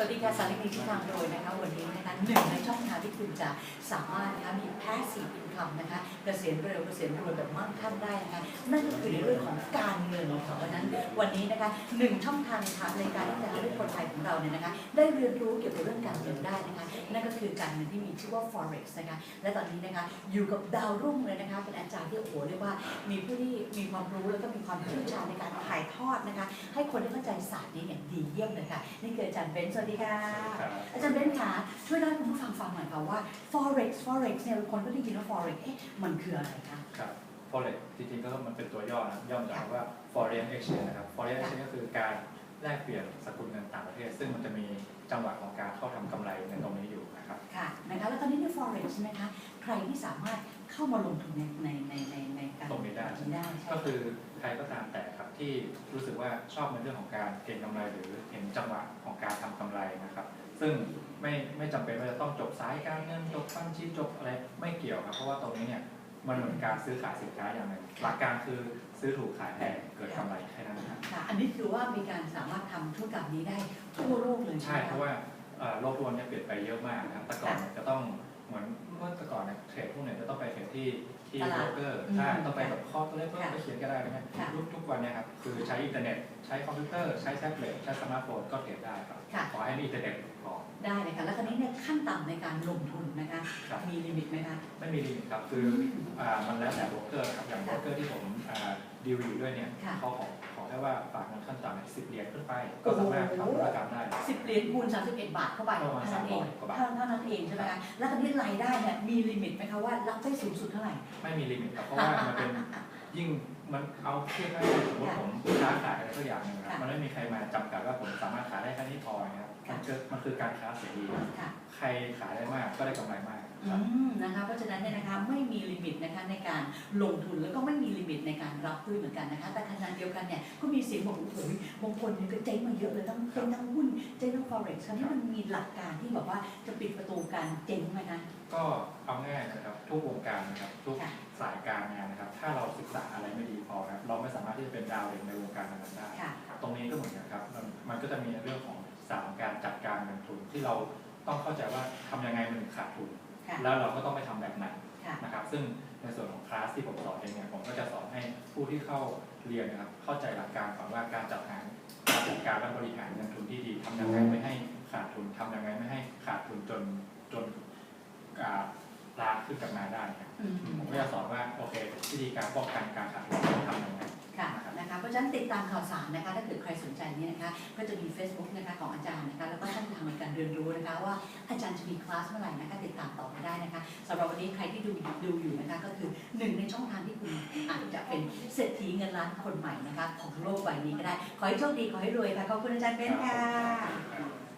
วัสดีค่ะสารินีที่ทางโดยนะคะวันนี้นะคะหนึ่งในช่องทางที่คุณจะสามารถนะคะมี Passive พสซีฟอินคัมนะคะเกษียณเร็วเกษียณรวยแบบมั่งคั่งได้นะคะนั่นก็คือในเรื่องของการเงินค่ะวันนั้น วันนี้นะคะหนึ่งช่องทางค่ะในการที่จะให้คนไทยของเราเนี่ยนะคะได้เรียนรู้เกี่ยวกับเรื่องการเงินได้นะคะนั่นก็คือการเงินที่มีชื่อว่า forex นะคะและตอนนี้นะคะอยู่กับดาวรุ่งเลยนะคะเป็นอาจารย์ที่โอ้โหเรียกว่ามีผู้ที่มีความรู้แล้วก็มีความเชี่ยวชาญในการถ่ายทอดนะคะ ให้คนได้เข้าใจศาสตร์นี้อย่างดีเยี่ยมเลยค่ะนี่คืออาจารย์เบนซ์สวัสดีค่ะครับอาจารย์เบนซ์คะช่วยเล่าให้คุณผู้ฟังฟังหน่อยค่ะว่า forex forex เนี่ยคนก็ได้ยินว่า forex เอ๊ะมันคืออะไรคะครับ forex จริงๆก็มันเป็นตัวย่อนะย่อมาจากคำว่า foreign exchange นะครับ foreign exchange ก็คือการแลกเปลี่ยนสกุลเงินต่างประเทศ ซึ่งมันจะมีจังหวะของการเข้าทำกำไรในตรงนี้อยู่นะครับค่ะนะคะแล้วตอนนี้ใน forex ใช่ไหมคะใครที่สามารถเข้ามาลงทุนในในในในในการตรงนี้ได้ตรงนี้ได้ใช่ก็ไหมคือใครก็ตามแต่ครับที่รู้สึกว่าชอบในเรื่องของการเก็งกำไรหรือเห็นจังหวะของการทำกำไรนะครับ ซึ่งไม่ไม่จำเป็นว่าจะต้องจบสายการเงินจบบัญชีจบอะไรไม่เกี่ยวครับ เพราะว่าตรงนี้เนี่ยมันเหมือนการซื้อขายสินค้าอย่างหนึ่งหลักการคือซื้อถูกขายแพงเกิดกำไรแค่นั้นนะครับค่ะอันนี้คือว่ามีการสามารถทำธุรกรรมนี้ได้ทั่วโลกเลยใช่ไหมเพคะราะว่าเอ่อโลกทุกวันนี้เปลี่ยนไปเยอะมากนะครับแต่ก่อนเนี่ยจะต้องเหมือนเมื่อแต่ก่อน ทรดที่ที่ตโบลาดรกเกอร์อืมใช่ต้องไปแบบเคาะตัวเลขเพื่อค่ะไปเขียนก็ได้นะค่ะยุคทุกวันเนี่ยครับคือใช้อินเทอร์เน็ต ใช้คอมพิวเตอร์ ใช้แท็บเล็ตใช้สมาร์ทโฟนก็เทรดได้ครับ ค่ะ ขอให้มีอินเทอร์เน็ตพอ ได้เลยค่ะ ขั้นต่ำในการลงทุนนะคะครับ มีลิมิตไหมคะ ไม่มีลิมิตครับ คืออ่ามันแล้วแต่โบรกเกอร์ครับ อย่างโบรกเกอร์ที่ผมอ่าดีลอยู่ด้วยเนี่ยค่ะ เขาขอขอแค่ว่าฝากเงินขั้นต่ำเนี่ยสิบเหรียญขึ้นไป ก็สามารถทำธุรกรรมได้ สิบเหรียญคูณ31 บาทเข้าไปประมาณเท่านั้นเอง300กว่าบาท เท่าเท่านั้นเองใช่ไหมคะแล้วตอนนี้รายได้เนี่ยมีลิมิตไหมคะว่ารับได้สูงสุดเท่าไหร่ ไม่มีลิมิตครับ เพราะว่ามันเป็น ยิ่งมันเอาเทียบได้สมมติผมค้าขายอะไรสักอย่างหนึ่งนะครับค่ะมันไม่มีใครมาจำกัดว่าผมสามารถขายได้แค่นี้พอนะครับค่ะมันคือมันคือการค้าเสรีค่ะ ใครขายได้มากก็ได้กำไรมากอืครับ มนะคะเพราะฉะนั้นเนี่ยนะคะไม่มีลิมิตนะคะในการลงทุนแล้วก็ไม่มีลิมิต ในการรับด้วยเหมือนกันนะคะ แต่ขณะเดียวกันเนี่ยก็มีเสียงบอกโอ้โหบางคนเนี่ยก็เจ๊งมาเยอะเลยทั้งเจ๊งทั้งหุ้นเจ๊งทั้ง forex คราวนี้มันมีหลักการที่แบบว่าจะปิดประตูการเจ๊งไหมคะก็เอาง่ายนะครับทุกวงการนะครับทุกค่ะสายการงานนะครับ ถ้าเราศึกษาอะไรไม่ดีพอนะครับเราไม่สามารถที่จะเป็นดาวเด่นในวงการนั้นๆได้ค่ะตรงนี้ก็เหมือนกันครับมันมันก็จะมีเรื่องของศาสตร์ของการจัดการเงินทุนที่เราต้องเข้าใจว่าทำยังไงมันถึงขาดทุนค่ะแล้วเราก็ต้องไปทำแบบไหนค่ะ นะครับซึ่งในส่วนของคลาสที่ผมสอนเองเนี่ยผมก็จะสอนให้ผู้ที่เข้าเรียนนะครับเข้าใจหลักการก่อนว่าการจัดหารการจัดการและบริหารเงินทุนที่ดีทำยังไงไม่ให้ขาดทุนทำยังไงไม่ให้ขาดทุนจนจนอ่าลาขึ้นกลับมาได้ครับอืมผมก็จะสอนว่าโอเควิธีการป้องกันการขาดทุนต้องทำยังไงค่ะนะคะเพราะฉะนั้นติดตามข่าวสารนะคะถ้าเกิดใครสนใจเนี่ยนะคะก็จะมี Facebook นะคะของอาจารย์นะคะแล้วก็ช่องทางในการเรียนรู้นะคะว่าอาจารย์จะมีคลาสเมื่อไหร่นะคะติดตามต่อมาได้นะคะ สำหรับวันนี้ใครที่ดูดูอยู่นะคะก็คือหนึ่งในช่องทางที่คุณอาจจะเป็นเศรษฐีเงินล้านคนใหม่นะคะของโลกใบนี้ก็ได้ ขอให้โชคดีขอให้รวยค่ะขอบคุณอาจารย์เบนซ์ค่ะ